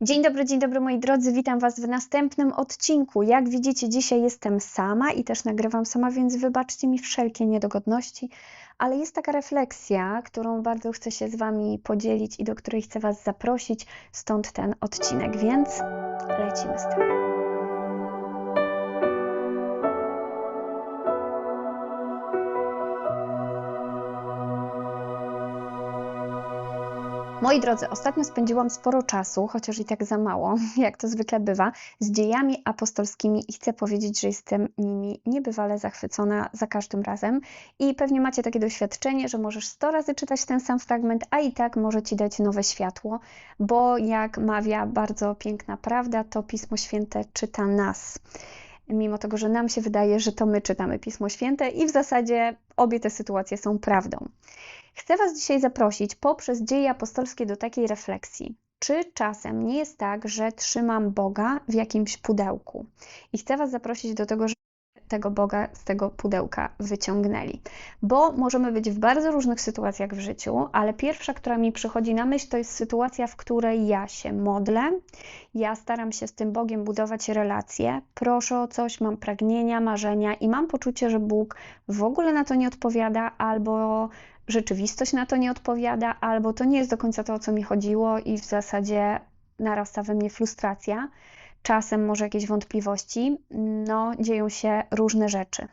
Dzień dobry, dzień dobry moi drodzy, witam Was w następnym odcinku. Jak widzicie, dzisiaj jestem sama i też nagrywam sama, więc wybaczcie mi wszelkie niedogodności, ale jest taka refleksja, którą bardzo chcę się z Wami podzielić i do której chcę Was zaprosić, stąd ten odcinek, więc lecimy z tym. Moi drodzy, ostatnio spędziłam sporo czasu, chociaż i tak za mało, jak to zwykle bywa, z dziejami apostolskimi i chcę powiedzieć, że jestem nimi niebywale zachwycona za każdym razem. I pewnie macie takie doświadczenie, że możesz 100 razy czytać ten sam fragment, a i tak może ci dać nowe światło, bo jak mawia bardzo piękna prawda, to Pismo Święte czyta nas mimo tego, że nam się wydaje, że to my czytamy Pismo Święte i w zasadzie obie te sytuacje są prawdą. Chcę Was dzisiaj zaprosić poprzez dzieje apostolskie do takiej refleksji. Czy czasem nie jest tak, że trzymam Boga w jakimś pudełku? I chcę Was zaprosić do tego, że tego Boga z tego pudełka wyciągnęli. Bo możemy być w bardzo różnych sytuacjach w życiu, ale pierwsza, która mi przychodzi na myśl, to jest sytuacja, w której ja się modlę, ja staram się z tym Bogiem budować relacje, proszę o coś, mam pragnienia, marzenia i mam poczucie, że Bóg w ogóle na to nie odpowiada albo rzeczywistość na to nie odpowiada, albo to nie jest do końca to, o co mi chodziło, i w zasadzie narasta we mnie frustracja, czasem może jakieś wątpliwości, no dzieją się różne rzeczy.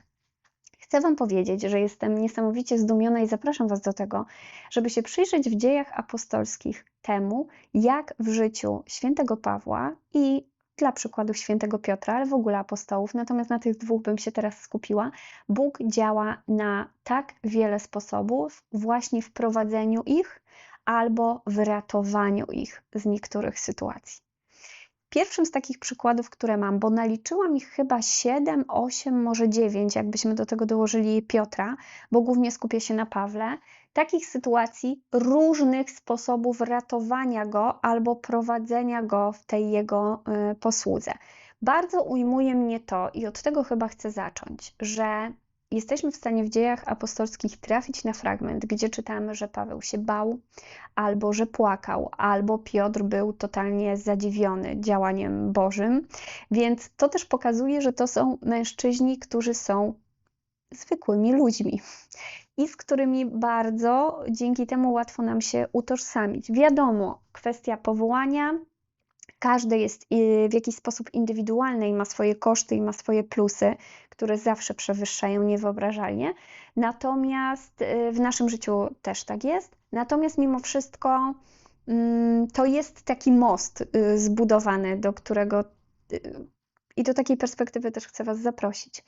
Chcę Wam powiedzieć, że jestem niesamowicie zdumiona i zapraszam Was do tego, żeby się przyjrzeć w dziejach apostolskich temu, jak w życiu świętego Pawła i dla przykładu świętego Piotra, ale w ogóle apostołów, natomiast na tych dwóch bym się teraz skupiła. Bóg działa na tak wiele sposobów, właśnie w prowadzeniu ich albo w ratowaniu ich z niektórych sytuacji. Pierwszym z takich przykładów, które mam, bo naliczyłam ich chyba 7, 8, może 9, jakbyśmy do tego dołożyli Piotra, bo głównie skupię się na Pawle, takich sytuacji, różnych sposobów ratowania go albo prowadzenia go w tej jego y, posłudze. Bardzo ujmuje mnie to, i od tego chyba chcę zacząć, że jesteśmy w stanie w dziejach apostolskich trafić na fragment, gdzie czytamy, że Paweł się bał, albo że płakał, albo Piotr był totalnie zadziwiony działaniem Bożym. Więc to też pokazuje, że to są mężczyźni, którzy są zwykłymi ludźmi i z którymi bardzo dzięki temu łatwo nam się utożsamić. Wiadomo, kwestia powołania, każde jest y, w jakiś sposób indywidualne i ma swoje koszty i ma swoje plusy, które zawsze przewyższają niewyobrażalnie. Natomiast y, w naszym życiu też tak jest. Natomiast mimo wszystko mm, to jest taki most y, zbudowany, do którego i do takiej perspektywy też chcę Was zaprosić.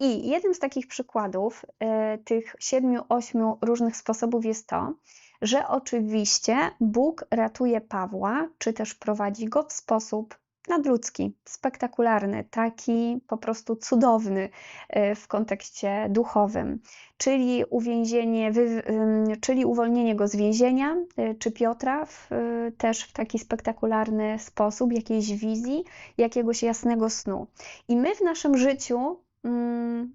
I jednym z takich przykładów y, tych siedmiu, ośmiu różnych sposobów jest to, że oczywiście Bóg ratuje Pawła, czy też prowadzi go w sposób nadludzki, spektakularny, taki po prostu cudowny y, w kontekście duchowym, czyli uwięzienie, wy, czyli uwolnienie go z więzienia, y, czy Piotra w, też w taki spektakularny sposób, jakiejś wizji, jakiegoś jasnego snu. I my w naszym życiu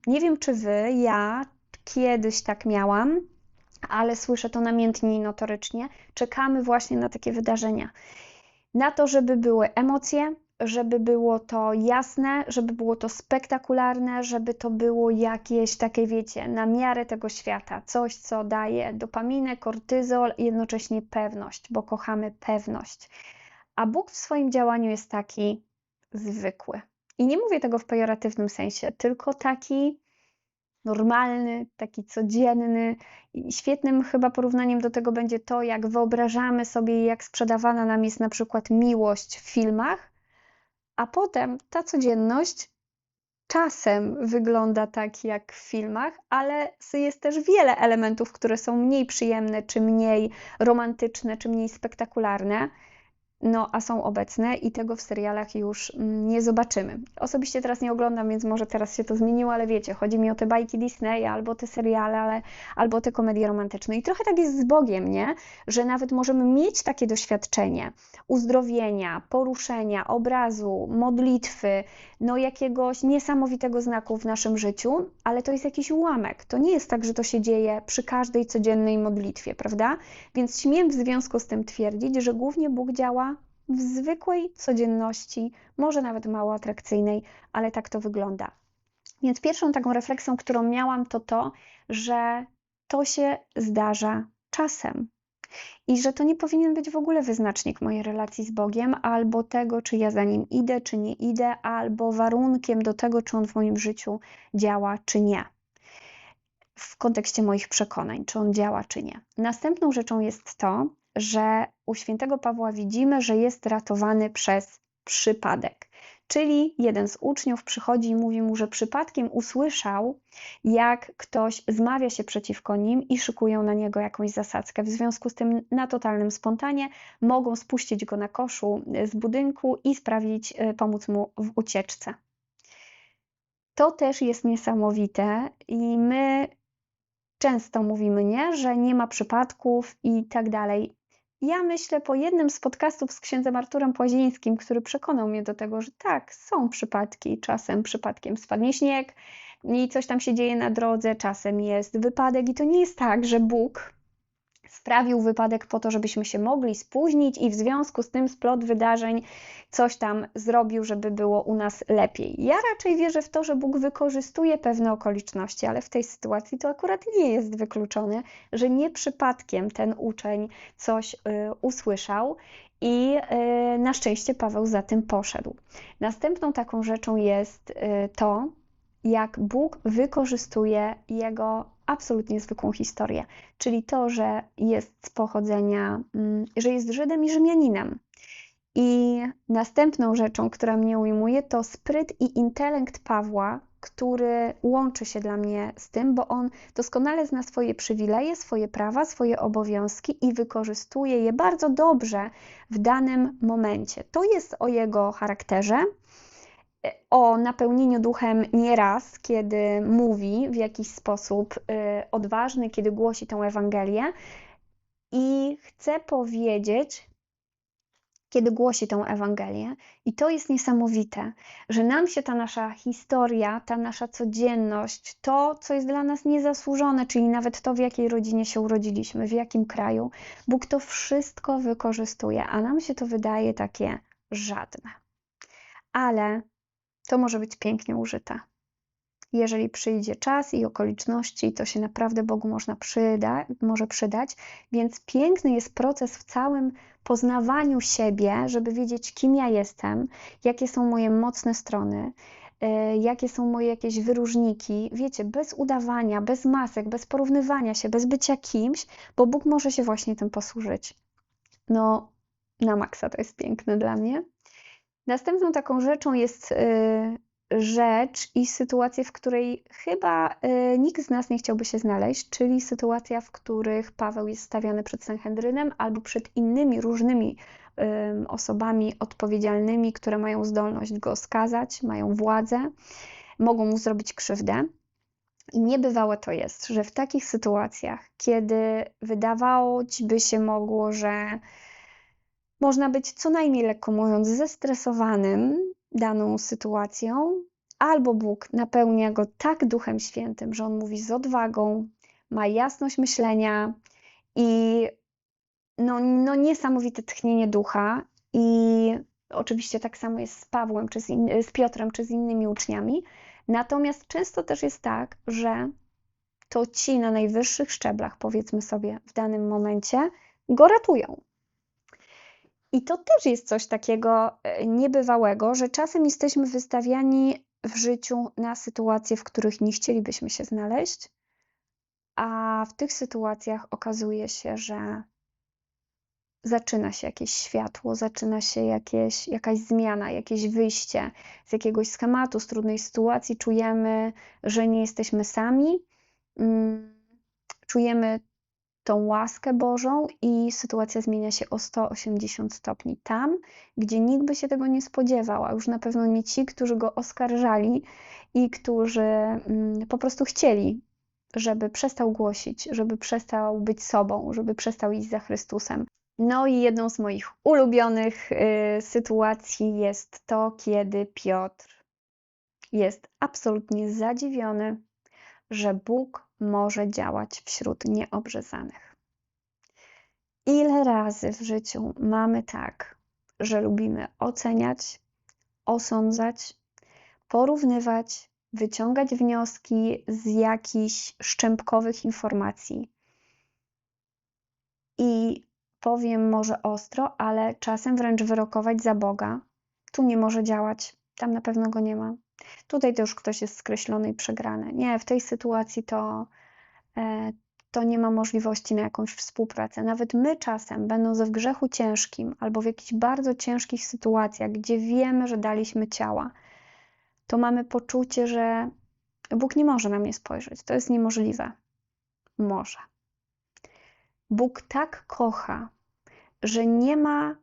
nie wiem, czy wy, ja kiedyś tak miałam, ale słyszę to namiętnie i notorycznie. Czekamy właśnie na takie wydarzenia. Na to, żeby były emocje, żeby było to jasne, żeby było to spektakularne, żeby to było jakieś takie, wiecie, na miarę tego świata. Coś, co daje dopaminę, kortyzol jednocześnie pewność, bo kochamy pewność. A Bóg w swoim działaniu jest taki zwykły. I nie mówię tego w pejoratywnym sensie, tylko taki normalny, taki codzienny. Świetnym chyba porównaniem do tego będzie to, jak wyobrażamy sobie, jak sprzedawana nam jest na przykład miłość w filmach, a potem ta codzienność czasem wygląda tak jak w filmach, ale jest też wiele elementów, które są mniej przyjemne, czy mniej romantyczne, czy mniej spektakularne no a są obecne i tego w serialach już mm, nie zobaczymy. Osobiście teraz nie oglądam, więc może teraz się to zmieniło, ale wiecie, chodzi mi o te bajki Disneya, albo te seriale, ale, albo te komedie romantyczne. I trochę tak jest z Bogiem, nie? Że nawet możemy mieć takie doświadczenie uzdrowienia, poruszenia, obrazu, modlitwy, no jakiegoś niesamowitego znaku w naszym życiu, ale to jest jakiś ułamek. To nie jest tak, że to się dzieje przy każdej codziennej modlitwie, prawda? Więc śmiem w związku z tym twierdzić, że głównie Bóg działa w zwykłej codzienności, może nawet mało atrakcyjnej, ale tak to wygląda. Więc pierwszą taką refleksją, którą miałam, to to, że to się zdarza czasem. I że to nie powinien być w ogóle wyznacznik mojej relacji z Bogiem, albo tego, czy ja za nim idę, czy nie idę, albo warunkiem do tego, czy on w moim życiu działa, czy nie. W kontekście moich przekonań, czy on działa, czy nie. Następną rzeczą jest to, że u świętego Pawła widzimy, że jest ratowany przez przypadek. Czyli jeden z uczniów przychodzi i mówi mu, że przypadkiem usłyszał, jak ktoś zmawia się przeciwko nim i szykują na niego jakąś zasadzkę. W związku z tym na totalnym spontanie mogą spuścić go na koszu z budynku i sprawić, e, pomóc mu w ucieczce. To też jest niesamowite i my często mówimy, nie, że nie ma przypadków i tak dalej. Ja myślę po jednym z podcastów z księdzem Arturem Płazińskim, który przekonał mnie do tego, że tak, są przypadki, czasem przypadkiem spadnie śnieg i coś tam się dzieje na drodze, czasem jest wypadek i to nie jest tak, że Bóg sprawił wypadek po to, żebyśmy się mogli spóźnić i w związku z tym splot wydarzeń coś tam zrobił, żeby było u nas lepiej. Ja raczej wierzę w to, że Bóg wykorzystuje pewne okoliczności, ale w tej sytuacji to akurat nie jest wykluczone, że nie przypadkiem ten uczeń coś y, usłyszał i y, na szczęście Paweł za tym poszedł. Następną taką rzeczą jest y, to, jak Bóg wykorzystuje jego absolutnie zwykłą historię, czyli to, że jest z pochodzenia, mm, że jest Żydem i Rzymianinem. I następną rzeczą, która mnie ujmuje, to spryt i intelekt Pawła, który łączy się dla mnie z tym, bo on doskonale zna swoje przywileje, swoje prawa, swoje obowiązki i wykorzystuje je bardzo dobrze w danym momencie. To jest o jego charakterze, o napełnieniu duchem nieraz, kiedy mówi w jakiś sposób y, odważny, kiedy głosi tę Ewangelię. I chcę powiedzieć, kiedy głosi tę Ewangelię, i to jest niesamowite, że nam się ta nasza historia, ta nasza codzienność, to, co jest dla nas niezasłużone, czyli nawet to, w jakiej rodzinie się urodziliśmy, w jakim kraju, Bóg to wszystko wykorzystuje, a nam się to wydaje takie żadne. Ale to może być pięknie użyte. Jeżeli przyjdzie czas i okoliczności, to się naprawdę Bogu można przyda, może przydać, więc piękny jest proces w całym poznawaniu siebie, żeby wiedzieć, kim ja jestem, jakie są moje mocne strony, e, jakie są moje jakieś wyróżniki, wiecie, bez udawania, bez masek, bez porównywania się, bez bycia kimś, bo Bóg może się właśnie tym posłużyć. No, na maksa to jest piękne dla mnie. Następną taką rzeczą jest y, rzecz i sytuacja, w której chyba y, nikt z nas nie chciałby się znaleźć, czyli sytuacja, w których Paweł jest stawiany przed Sanhedrynem albo przed innymi różnymi osobami odpowiedzialnymi, które mają zdolność go skazać, mają władzę, mogą mu zrobić krzywdę. I niebywałe to jest, że w takich sytuacjach, kiedy wydawało ci by się mogło, że można być co najmniej lekko mówiąc zestresowanym daną sytuacją, albo Bóg napełnia go tak Duchem Świętym, że on mówi z odwagą, ma jasność myślenia i no, no niesamowite tchnienie ducha. I oczywiście tak samo jest z Pawłem, czy z, in, z Piotrem, czy z innymi uczniami. Natomiast często też jest tak, że to ci na najwyższych szczeblach, powiedzmy sobie, w danym momencie go ratują. I to też jest coś takiego e, niebywałego, że czasem jesteśmy wystawiani w życiu na sytuacje, w których nie chcielibyśmy się znaleźć, a w tych sytuacjach okazuje się, że zaczyna się jakieś światło, zaczyna się jakieś, jakaś zmiana, jakieś wyjście z jakiegoś schematu, z trudnej sytuacji. Czujemy, że nie jesteśmy sami. Mm, czujemy tą łaskę Bożą i sytuacja zmienia się o 180 stopni. Tam, gdzie nikt by się tego nie spodziewał, a już na pewno nie ci, którzy go oskarżali i którzy mm, po prostu chcieli, żeby przestał głosić, żeby przestał być sobą, żeby przestał iść za Chrystusem. No i jedną z moich ulubionych y, sytuacji jest to, kiedy Piotr jest absolutnie zadziwiony, że Bóg może działać wśród nieobrzezanych. Ile razy w życiu mamy tak, że lubimy oceniać, osądzać, porównywać, wyciągać wnioski z jakichś szczępkowych informacji. I powiem może ostro, ale czasem wręcz wyrokować za Boga. Tu nie może działać, tam na pewno go nie ma. Tutaj to już ktoś jest skreślony i przegrany. Nie, w tej sytuacji to, e, to nie ma możliwości na jakąś współpracę. Nawet my czasem, będąc w grzechu ciężkim albo w jakichś bardzo ciężkich sytuacjach, gdzie wiemy, że daliśmy ciała, to mamy poczucie, że Bóg nie może na mnie spojrzeć. To jest niemożliwe. Może. Bóg tak kocha, że nie ma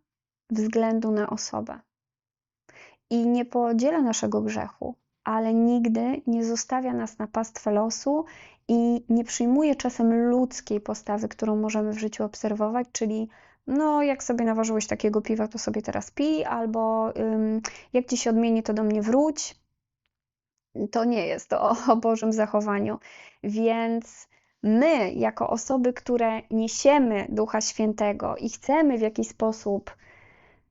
względu na osobę i nie podziela naszego grzechu, ale nigdy nie zostawia nas na pastwę losu i nie przyjmuje czasem ludzkiej postawy, którą możemy w życiu obserwować, czyli no, jak sobie naważyłeś takiego piwa, to sobie teraz pij, albo ym, jak ci się odmieni, to do mnie wróć. To nie jest to o, Bożym zachowaniu. Więc my, jako osoby, które niesiemy Ducha Świętego i chcemy w jakiś sposób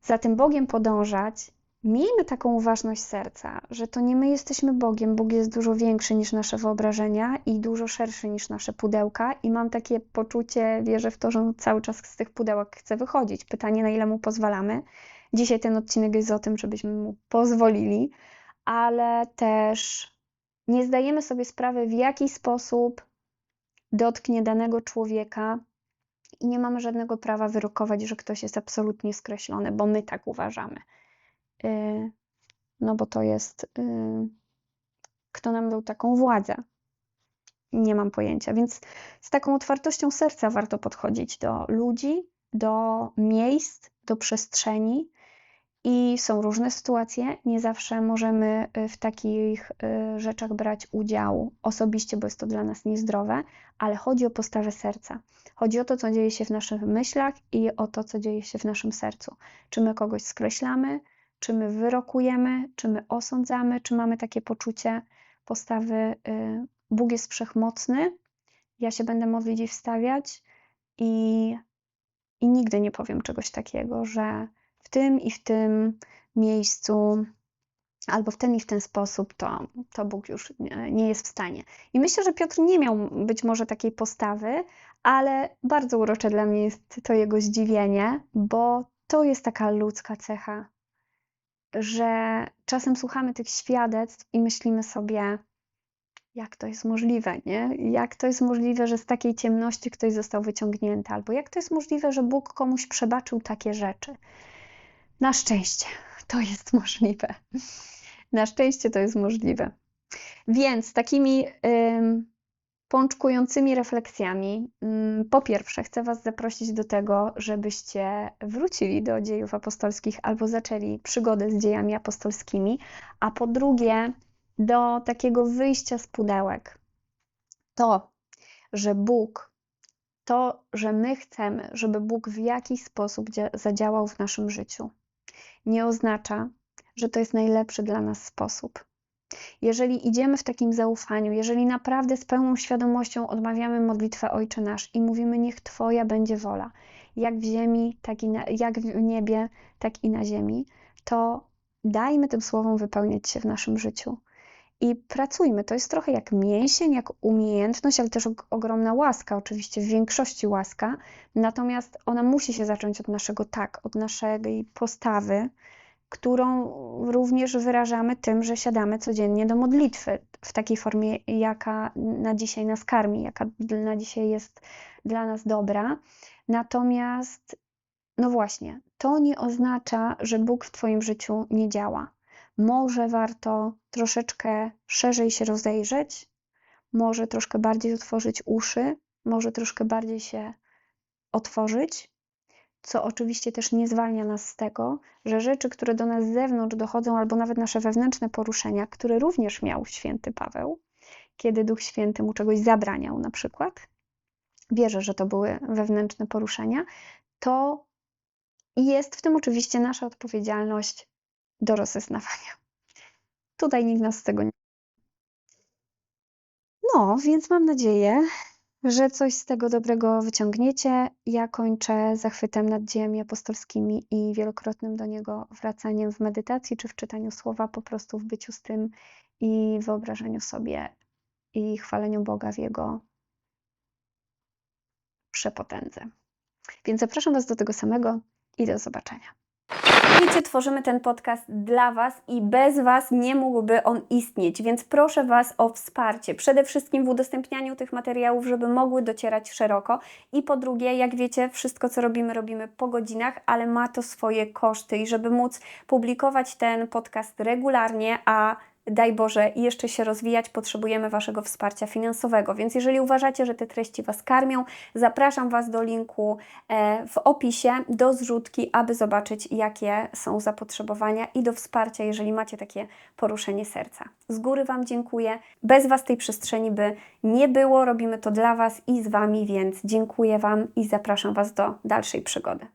za tym Bogiem podążać, miejmy taką uważność serca, że to nie my jesteśmy Bogiem. Bóg jest dużo większy niż nasze wyobrażenia i dużo szerszy niż nasze pudełka. I mam takie poczucie, wierzę w to, że on cały czas z tych pudełek chce wychodzić. Pytanie, na ile mu pozwalamy. Dzisiaj ten odcinek jest o tym, żebyśmy mu pozwolili, ale też nie zdajemy sobie sprawy, w jaki sposób dotknie danego człowieka i nie mamy żadnego prawa wyrokować, że ktoś jest absolutnie skreślony, bo my tak uważamy. Y, no bo to jest, y, kto nam dał taką władzę. Nie mam pojęcia, więc z taką otwartością serca warto podchodzić do ludzi, do miejsc, do przestrzeni. I są różne sytuacje, nie zawsze możemy y, w takich rzeczach brać udział osobiście, bo jest to dla nas niezdrowe, ale chodzi o postawę serca. Chodzi o to, co dzieje się w naszych myślach i o to, co dzieje się w naszym sercu. Czy my kogoś skreślamy, czy my wyrokujemy, czy my osądzamy, czy mamy takie poczucie postawy y, Bóg jest wszechmocny, ja się będę modlić i wstawiać i, i nigdy nie powiem czegoś takiego, że w tym i w tym miejscu albo w ten i w ten sposób, to, to Bóg już nie jest w stanie. I myślę, że Piotr nie miał być może takiej postawy, ale bardzo urocze dla mnie jest to jego zdziwienie, bo to jest taka ludzka cecha że czasem słuchamy tych świadectw i myślimy sobie, jak to jest możliwe, nie? Jak to jest możliwe, że z takiej ciemności ktoś został wyciągnięty, albo jak to jest możliwe, że Bóg komuś przebaczył takie rzeczy. Na szczęście to jest możliwe. Na szczęście to jest możliwe. Więc takimi pączkującymi refleksjami. Mm, po pierwsze, chcę Was zaprosić do tego, żebyście wrócili do dziejów apostolskich albo zaczęli przygodę z dziejami apostolskimi, a po drugie, do takiego wyjścia z pudełek. To, że Bóg, to, że my chcemy, żeby Bóg w jakiś sposób zadziałał w naszym życiu, nie oznacza, że to jest najlepszy dla nas sposób jeżeli idziemy w takim zaufaniu, jeżeli naprawdę z pełną świadomością odmawiamy modlitwę Ojcze Nasz i mówimy, niech Twoja będzie wola, jak w ziemi, tak i na, jak w niebie, tak i na ziemi, to dajmy tym słowom wypełniać się w naszym życiu. I pracujmy. To jest trochę jak mięsień, jak umiejętność, ale też ogromna łaska, oczywiście w większości łaska. Natomiast ona musi się zacząć od naszego tak, od naszej postawy, którą również wyrażamy tym, że siadamy codziennie do modlitwy w takiej formie, jaka na dzisiaj nas karmi, jaka na dzisiaj jest dla nas dobra. Natomiast, no właśnie, to nie oznacza, że Bóg w Twoim życiu nie działa. Może warto troszeczkę szerzej się rozejrzeć, może troszkę bardziej otworzyć uszy, może troszkę bardziej się otworzyć co oczywiście też nie zwalnia nas z tego, że rzeczy, które do nas z zewnątrz dochodzą, albo nawet nasze wewnętrzne poruszenia, które również miał święty Paweł, kiedy Duch Święty mu czegoś zabraniał, na przykład, wierzę, że to były wewnętrzne poruszenia, to jest w tym oczywiście nasza odpowiedzialność do rozeznawania. Tutaj nikt nas z tego nie. No, więc mam nadzieję, że coś z tego dobrego wyciągniecie. Ja kończę zachwytem nad dziejami apostolskimi i wielokrotnym do niego wracaniem w medytacji czy w czytaniu słowa, po prostu w byciu z tym i wyobrażeniu sobie i chwaleniu Boga w jego przepotędze. Więc zapraszam Was do tego samego i do zobaczenia. Wiecie, tworzymy ten podcast dla Was i bez Was nie mógłby on istnieć, więc proszę Was o wsparcie. Przede wszystkim w udostępnianiu tych materiałów, żeby mogły docierać szeroko. I po drugie, jak wiecie, wszystko co robimy, robimy po godzinach, ale ma to swoje koszty i żeby móc publikować ten podcast regularnie, a daj Boże, jeszcze się rozwijać, potrzebujemy Waszego wsparcia finansowego. Więc jeżeli uważacie, że te treści Was karmią, zapraszam Was do linku e, w opisie, do zrzutki, aby zobaczyć, jakie są zapotrzebowania i do wsparcia, jeżeli macie takie poruszenie serca. Z góry Wam dziękuję. Bez Was tej przestrzeni by nie było. Robimy to dla Was i z Wami, więc dziękuję Wam i zapraszam Was do dalszej przygody.